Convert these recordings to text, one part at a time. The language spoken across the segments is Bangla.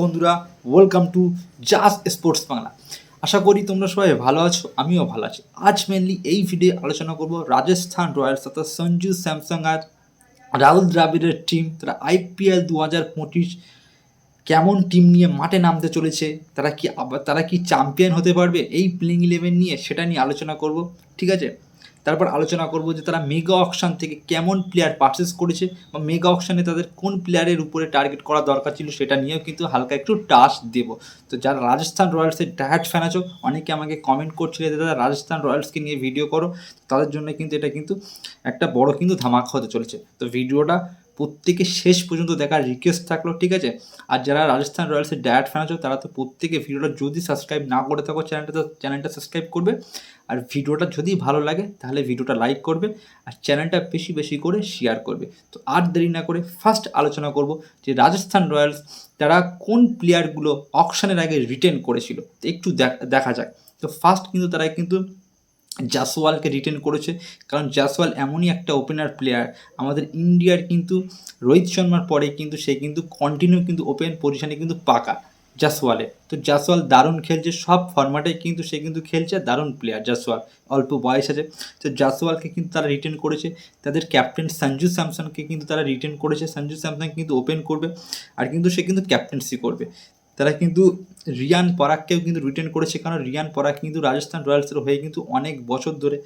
বন্ধুরা welcome to just sports Bangla আশা করি তোমরা সবাই ভালো আছো, আমিও ভালো আছি। আজ মেনলি এই ভিডিও আলোচনা করব রাজস্থান রয়্যালস অর্থাৎ সঞ্জু স্যামসাং আর রাহুল দ্রাবিড়ের টিম তারা আইপিএল দু হাজার পঁচিশ কেমন টিম নিয়ে মাঠে নামতে চলেছে, তারা কি আবার, তারা কি চ্যাম্পিয়ন হতে পারবে? এই প্লেইং ইলেভেন নিয়ে সেটা নিয়ে আলোচনা করব, ঠিক আছে? তারপর আলোচনা করব যে তারা মেগা অকশান থেকে কেমন প্লেয়ার পারচেস করেছে বা মেগা অকশানে তাদের কোন প্লেয়ারের উপরে টার্গেট করা দরকার ছিল সেটা নিয়েও কিন্তু হালকা একটু টাচ দেব। তো যারা রাজস্থান রয়্যালসের ডায়াট ফ্যান আছো, অনেকে আমাকে কমেন্ট করছিল যে তারা রাজস্থান রয়্যালসকে নিয়ে ভিডিও করো, তাদের জন্য কিন্তু এটা কিন্তু একটা বড় কিন্তু ধামাক হতে চলেছে। তো ভিডিওটা প্রত্যেকে শেষ পর্যন্ত দেখার রিকোয়েস্ট থাকল, ঠিক আছে? আর যারা রাজস্থান রয়্যালসের ডায়াট ফ্যান আছো, তারা তো প্রত্যেকে ভিডিওটা যদি সাবস্ক্রাইব না করে থাকো চ্যানেলটা চ্যানেলটা সাবস্ক্রাইব করবে। আর ভিডিওটা যদি ভালো লাগে, তাহলে ভিডিওটা লাইক করবে আর চ্যানেলটা বেশি বেশি করে শেয়ার করবে। তো আর দেরি না করে ফার্স্ট আলোচনা করব যে রাজস্থান রয়্যালস তারা কোন প্লেয়ারগুলো অকশনের আগে রিটেন করেছিল। একটু দেখা যাক। তো ফার্স্ট কিন্তু তারা কিন্তু জাসওয়ালকে রিটেন করেছে। কারণ জাসওয়াল এমনই একটা ওপেনার প্লেয়ার আমাদের ইন্ডিয়ার কিন্তু রোহিত শর্মার পরে কিন্তু সে কিন্তু কন্টিনিউ কিন্তু ওপেন পজিশনে কিন্তু পাকা জাসওয়ালে তো জাসওয়াল দারুণ খেলছে, সব ফরম্যাটে কিন্তু সে কিন্তু খেলছে, দারুণ প্লেয়ার জাসওয়াল অল্প বয়স আছে। তো জাসওয়ালকে কিন্তু তারা রিটেন করেছে। তাদের ক্যাপ্টেন সঞ্জু স্যামসনকে কিন্তু তারা রিটেন করেছে। সঞ্জু স্যামসন কিন্তু ওপেন করবে। আর কিন্তু সে কিন্তু ক্যাপ্টেন্সি করবে। তারা কিন্তু রিয়ান পরাগকেও কিন্তু রিটেন করেছে। কারণ রিয়ান পরাগ কিন্তু রাজস্থান রয়্যালসের হয়ে কিন্তু অনেক বছর ধরে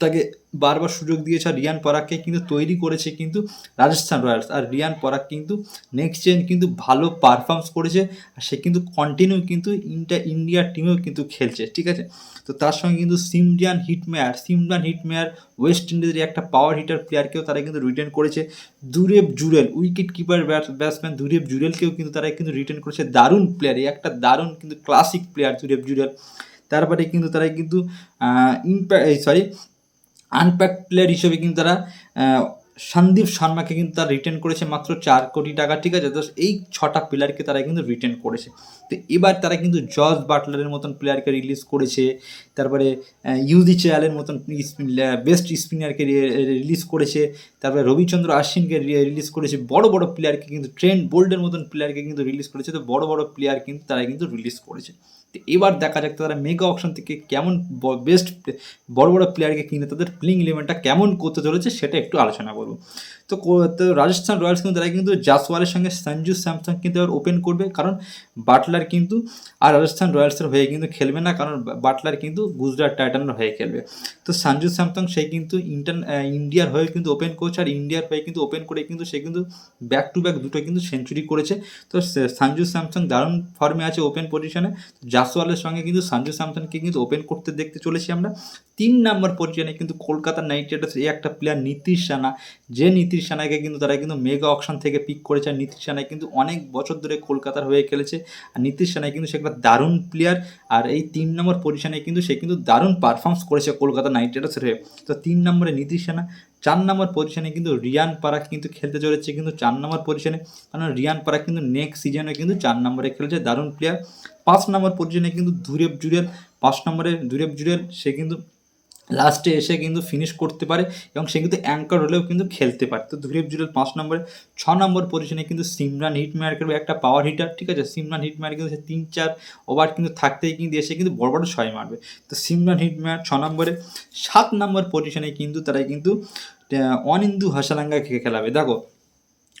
তাকে বারবার সুযোগ দিয়েছে আর রিয়ান পরাগকে কিন্তু তৈরি করেছে কিন্তু রাজস্থান রয়্যালস। আর রিয়ান পরাগ কিন্তু নেক্সট জেন কিন্তু ভালো পারফর্মস করেছে আর সে কিন্তু কন্টিনিউ কিন্তু ইন্ডিয়া ইন্ডিয়ার টিমেও কিন্তু খেলছে, ঠিক আছে? তো তার সঙ্গে কিন্তু সিমরিয়ান হিটমেয়ার সিমরান হিটমেয়ার ওয়েস্ট ইন্ডিজের একটা পাওয়ার হিটার প্লেয়ারকেও তারা কিন্তু রিটেন করেছে। Dhruv Jurel wicket keeper batsman Dhruv জুরেলকেও কিন্তু তারা কিন্তু রিটেন করেছে। দারুণ প্লেয়ার এই একটা দারুণ কিন্তু ক্লাসিক প্লেয়ার দুরেব জুরেল। তারপরে কিন্তু তারা কিন্তু ইম্প্যাক্ট সরি আনপ্যাক্ট প্লেয়ার হিসেবে কিন্তু তারা সন্দীপ শর্মাকে কিন্তু তারা রিটার্ন করেছে মাত্র চার কোটি টাকা, ঠিক আছে? তো এই ছটা প্লেয়ারকে তারা কিন্তু রিটার্ন করেছে। তো এবার তারা কিন্তু জর্জ বাটলারের মতন প্লেয়ারকে রিলিজ করেছে, তারপরে ইউজি চেয়ালের মতন বেস্ট স্পিনারকে রিলিজ করেছে, তারপরে রবিচন্দ্র আশ্বিনকে রিলিজ করেছে, বড় বড় প্লেয়ারকে কিন্তু ট্রেন্ড বোল্ডের মতন প্লেয়ারকে কিন্তু রিলিজ করেছে, তো বড় বড় প্লেয়ার কিন্তু তারা কিন্তু রিলিজ করেছে। তো এবার দেখা যাক তারা মেগা অপশন থেকে কেমন বেস্ট বড় বড় প্লেয়ারকে কিনে তাদের প্লেইং ইলেভেনটা কেমন করতে চলেছে সেটা একটু আলোচনা করব। তো রাজস্থান রয়্যালস কিন্তু তারা কিন্তু জাসওয়ালের সঙ্গে সঞ্জু স্যামসং কিন্তু এবার ওপেন করবে, কারণ বাটলার কিন্তু আর রাজস্থান রয়্যালসের হয়ে কিন্তু খেলবে না, কারণ বাটলার কিন্তু গুজরাট টাইটানের হয়ে খেলবে। তো সঞ্জু স্যামসং সে কিন্তু ইন্টার ইন্ডিয়ার হয়ে কিন্তু ওপেন করছে, আর ইন্ডিয়ার হয়ে কিন্তু ওপেন করে কিন্তু সে কিন্তু ব্যাক টু ব্যাক দুটো কিন্তু সেঞ্চুরি করেছে। তো সঞ্জু স্যামসং দারুণ ফর্মে আছে ওপেন পজিশনে জাসওয়ালের সঙ্গে কিন্তু সঞ্জু স্যামসনকে কিন্তু ওপেন করতে দেখতে চলেছি আমরা। তিন নম্বর পজিশনে কিন্তু কলকাতা নাইট রাইডার্স এই একটা প্লেয়ার নীতিশ রানা। যে নীতিশ রানাকে কিন্তু তারা কিন্তু মেগা অকশন থেকে পিক করেছে। আর নীতিশ রানা কিন্তু অনেক বছর ধরে কলকাতার হয়ে খেলেছে। আর নীতিশ রানা কিন্তু সে একটা দারুণ প্লেয়ার আর এই তিন নম্বর পজিশনে কিন্তু সে কিন্তু দারুণ পারফর্মস করেছে কলকাতা নাইট রাইডার্সের হয়ে। তো তিন নম্বরে নীতিশ রানা, চার নম্বর পজিশনে কিন্তু রিয়ান পারাক কিন্তু খেলতে চলেছে কিন্তু চার নম্বর পজিশনে কারণ রিয়ান পারাক কিন্তু নেক্সট সিজনে কিন্তু চার নম্বরে খেলেছে, দারুণ প্লেয়ার পাঁচ নম্বর পজিশনে কিন্তু ধুরেব জুরেল পাঁচ নম্বরে ধুরেব জুরেল সে কিন্তু লাস্টে এসে কিন্তু ফিনিশ করতে পারে এবং সে কিন্তু অ্যাঙ্কার হলেও কিন্তু খেলতে পারে। তো ধুরেব জুরেল পাঁচ নম্বরে, ছ নম্বর পজিশনে কিন্তু সিমরান হিটমেয়ার করবে একটা পাওয়ার হিটার ঠিক আছে? সিমরান হিটম্যার কিন্তু সে তিন চার ওভার কিন্তু থাকতেই কিন্তু এসে কিন্তু বড় বড় ছয় মারবে। তো সিমরান হিটম্যার ছ নম্বরে, সাত নম্বর পজিশনে কিন্তু তারা কিন্তু অনিন্দু হাসালাঙ্গাকে খেলাবে। দেখো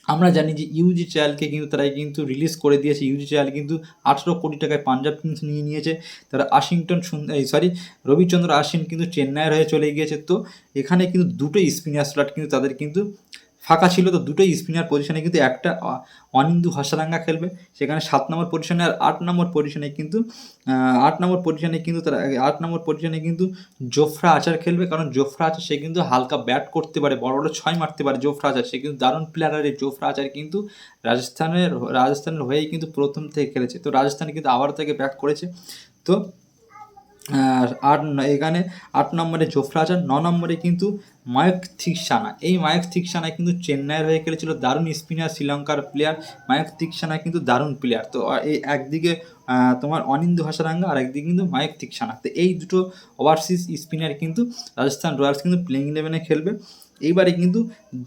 আমরা জানি যে ইউজি চায়ালকে কিন্তু তারাই কিন্তু রিলিজ করে দিয়েছে। ইউজি চায়াল কিন্তু আঠেরো কোটি টাকায় পাঞ্জাব কিংস নিয়ে নিয়েছে। তারা আশিংটন এই সরি রবিচন্দ্র আশ্বিন কিন্তু চেন্নাইয়ের হয়ে চলে গিয়েছে। তো এখানে কিন্তু দুটো স্পিনার স্লট কিন্তু তাদের কিন্তু ফাঁকা ছিল তো দুটোই স্পিনার পজিশনে কিন্তু একটা অনিন্দু হাসারাঙ্গা খেলবে। সেখানে সাত নম্বর পজিশনে আর আট নম্বর পজিশনে কিন্তু আট নম্বর পজিশনে কিন্তু তারা আট নম্বর পজিশনে কিন্তু জোফরা আচার খেলবে। কারণ জোফরা আচার, সে কিন্তু হালকা ব্যাট করতে পারে, বড় বড় ছয় মারতে পারে জোফরা আচার। সে কিন্তু দারুণ প্লেয়ার এই জোফরা আচার কিন্তু রাজস্থানের রাজস্থানের হয়েই কিন্তু প্রথম থেকে খেলেছে। তো রাজস্থান কিন্তু আবার থেকে ব্যাট করেছে। তো আট এখানে আট নম্বরে জোফরা ন নম্বরে কিন্তু মায়ক থিকসানা। এই মায়ক থিকসানা কিন্তু চেন্নাইয়ের হয়ে খেলেছিল দারুণ স্পিনার, শ্রীলঙ্কার প্লেয়ার মায়ক থিকসানা কিন্তু দারুণ প্লেয়ার তো এই একদিকে তোমার অনিন্দু হাসারাঙ্গা আর একদিকে কিন্তু মায়ক থিকসানা। তো, এই দুটো ওভারসিজ স্পিনার কিন্তু রাজস্থান রয়্যালস কিন্তু প্লেইং ইলেভেনে খেলবে। এইবারে কিন্তু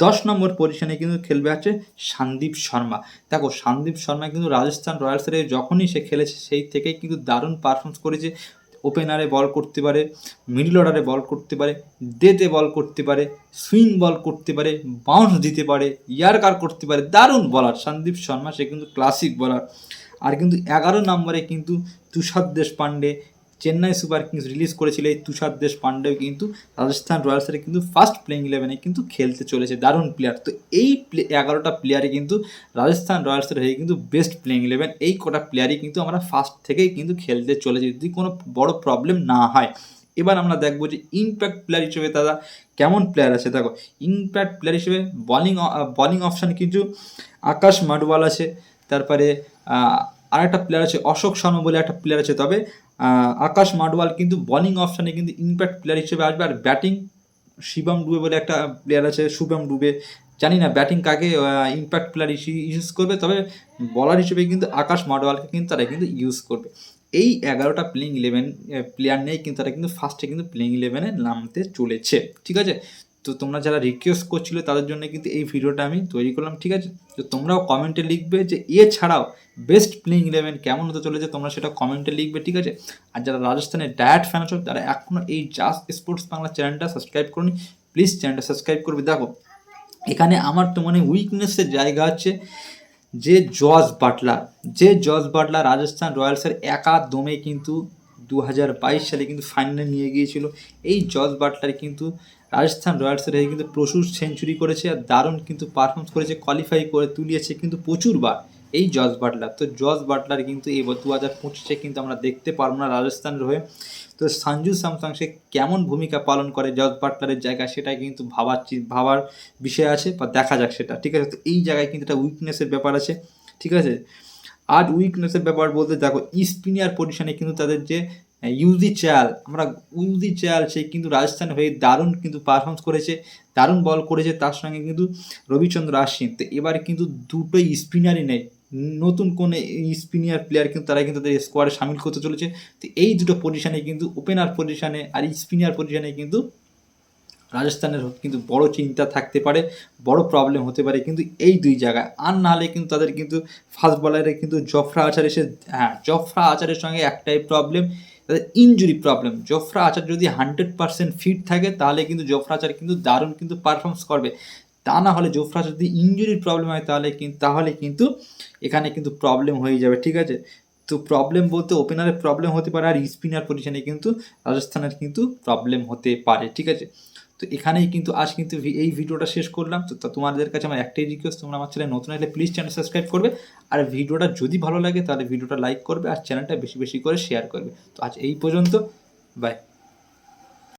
দশ নম্বর পজিশনে কিন্তু খেলবে আছে সন্দীপ শর্মা। দেখো, সন্দীপ শর্মা কিন্তু রাজস্থান রয়্যালসের যখনই সে খেলেছে, সেই থেকেই কিন্তু দারুণ পারফরমেন্স করেছে। ওপেনারে বল করতে পারে মিডল অর্ডারে বল করতে পারে ডেতে বল করতে পারে সুইং বল করতে পারে বাউন্স দিতে পারে ইয়ারকার করতে পারে, দারুণ বলার সন্দীপ শর্মা, সে কিন্তু ক্লাসিক বলার আর কিন্তু এগারো নম্বরে কিন্তু Tushar Deshpande Chennai super kings release করেছিল এই তুষার দেশপান্ডেও কিন্তু, রাজস্থান রয়্যালসের কিন্তু ফার্স্ট প্লেইং ইলেভেনে কিন্তু খেলতে চলেছে, দারুণ প্লেয়ার তো এই প্লে এগারোটা প্লেয়ারে কিন্তু রাজস্থান রয়্যালসের হয়ে কিন্তু বেস্ট প্লেইং ইলেভেন এই কটা প্লেয়ারই কিন্তু আমরা ফার্স্ট থেকেই কিন্তু খেলতে চলেছি, যদি কোনো বড় প্রবলেম না হয়। এবার আমরা দেখব যে ইম্প্যাক্ট প্লেয়ার হিসেবে দাদা কেমন প্লেয়ার আছে, দেখো ইম্প্যাক্ট প্লেয়ার হিসেবে বলিং বলিং অপশান কিছু আকাশ মাডওয়াল আছে, তারপরে আহ, আরেকটা প্লেয়ার আছে অশোক শর্মা বলে একটা প্লেয়ার আছে। তবে আকাশ মাডওয়াল কিন্তু বলিং অপশানে কিন্তু ইম্প্যাক্ট প্লেয়ার হিসেবে আসবে। আর ব্যাটিং শিবম ডুবে বলে একটা প্লেয়ার আছে শুভম ডুবে। জানি না ব্যাটিং কাকে ইম্প্যাক্ট প্লেয়ার ইউজ করবে। তবে বলার হিসেবে কিন্তু আকাশ মাডওয়ালকে কিন্তু তারা কিন্তু ইউজ করবে। এই এগারোটা প্লেইং ইলেভেন প্লেয়ার নিয়ে কিন্তু তারা কিন্তু ফার্স্টে কিন্তু প্লেইং ইলেভেনে নামতে চলেছে। ঠিক আছে? তো তোমরা যারা রিকোয়েস্ট করছিলে তাদের জন্য কিন্তু এই ভিডিওটা আমি তৈরি করলাম, ঠিক আছে? তো তোমরাও কমেন্টে লিখবে যে, এছাড়াও বেস্ট প্লেইং ইলেভেন কেমন হতে চলেছে তোমরা সেটা কমেন্টে লিখবে, ঠিক আছে? আর যারা রাজস্থানের ডায়াট ফ্যান আছো, তারা এখনও এই জাস্ট স্পোর্টস বাংলা চ্যানেলটা সাবস্ক্রাইব করুন প্লিজ চ্যানেলটা সাবস্ক্রাইব করবে। দেখো, এখানে আমার তো মনে উইকনেসের জায়গা আছে যে, জজ বাটলার, যে, জজ বাটলার রাজস্থান রয়্যালসের একা দমে কিন্তু দু হাজার বাইশ সালে কিন্তু ফাইনালে নিয়ে গিয়েছিল। এই জজ বাটলার কিন্তু রাজস্থান রয়্যালসের হয়ে কিন্তু প্রচুর সেঞ্চুরি করেছে আর দারুণ কিন্তু পারফরমেন্স করেছে কোয়ালিফাই করে তুলিয়েছে কিন্তু প্রচুরবার এই জজ বাটলার। তো জজ বাটলার কিন্তু এই দু হাজার পঁচিশে কিন্তু আমরা দেখতে পারব না রাজস্থানের হয়ে। তো সঞ্জু স্যামসাং সে কেমন ভূমিকা পালন করে জজ বাটলারের জায়গায় সেটাই কিন্তু ভাবার ভাবার বিষয় আছে, বা দেখা যাক সেটা, ঠিক আছে? তো এই জায়গায় কিন্তু একটা উইকনেসের ব্যাপার আছে, ঠিক আছে? আর উইকনেসের ব্যাপার বলতে দেখো স্পিনিয়ার পজিশনে কিন্তু তাদের যে ইউজি চাল আমরা ইউজি চাল সে কিন্তু রাজস্থান হয়ে দারুণ কিন্তু পারফরমেন্স করেছে, দারুণ বল করেছে, তার সঙ্গে কিন্তু রবিচন্দ্র আশ্বিন। তো এবার কিন্তু দুটোই স্পিনারই নেই, নতুন কোন স্পিনিয়ার প্লেয়ার কিন্তু তারা কিন্তু তাদের স্কোয়াডে সামিল করতে চলেছে। তো এই দুটো পজিশনে কিন্তু ওপেনার পজিশনে আর স্পিনার পজিশনে কিন্তু রাজস্থানের কিন্তু বড় চিন্তা থাকতে পারে, বড় প্রবলেম হতে পারে। কিন্তু এই দুই জায়গায়, আর নাহলে কিন্তু তাদের কিন্তু ফাস্ট বলারে কিন্তু জফরা আচার এসে হ্যাঁ জফরা আচারের সঙ্গে একটাই প্রবলেম তাদের ইনজুরি প্রবলেম জফরা আচার যদি হান্ড্রেড পার্সেন্ট ফিট থাকে, তাহলে কিন্তু জফরা আচার কিন্তু দারুণ কিন্তু পারফরমেন্স করবে। তা না হলে জফরা যদি ইনজুরির প্রবলেম হয়, তাহলে কিন্তু তাহলে কিন্তু এখানে কিন্তু প্রবলেম হয়ে যাবে, ঠিক আছে? তো প্রবলেম বলতে ওপেনারের প্রবলেম হতে পারে, আর স্পিনার পজিশনে কিন্তু রাজস্থানের কিন্তু প্রবলেম হতে পারে, ঠিক আছে? তো এখানেই কিন্তু আজ কিন্তু এই ভিডিওটা শেষ করলাম। তো তোমাদের কাছে আমার একটাই রিকোয়েস্ট তোমরা আমার চ্যানেল নতুন হলে প্লিজ চ্যানেল সাবস্ক্রাইব করবে। আর ভিডিওটা যদি ভালো লাগে তাহলে ভিডিওটা লাইক করবে আর চ্যানেলটা বেশি বেশি করে শেয়ার করবে। তো আজ এই পর্যন্ত বাই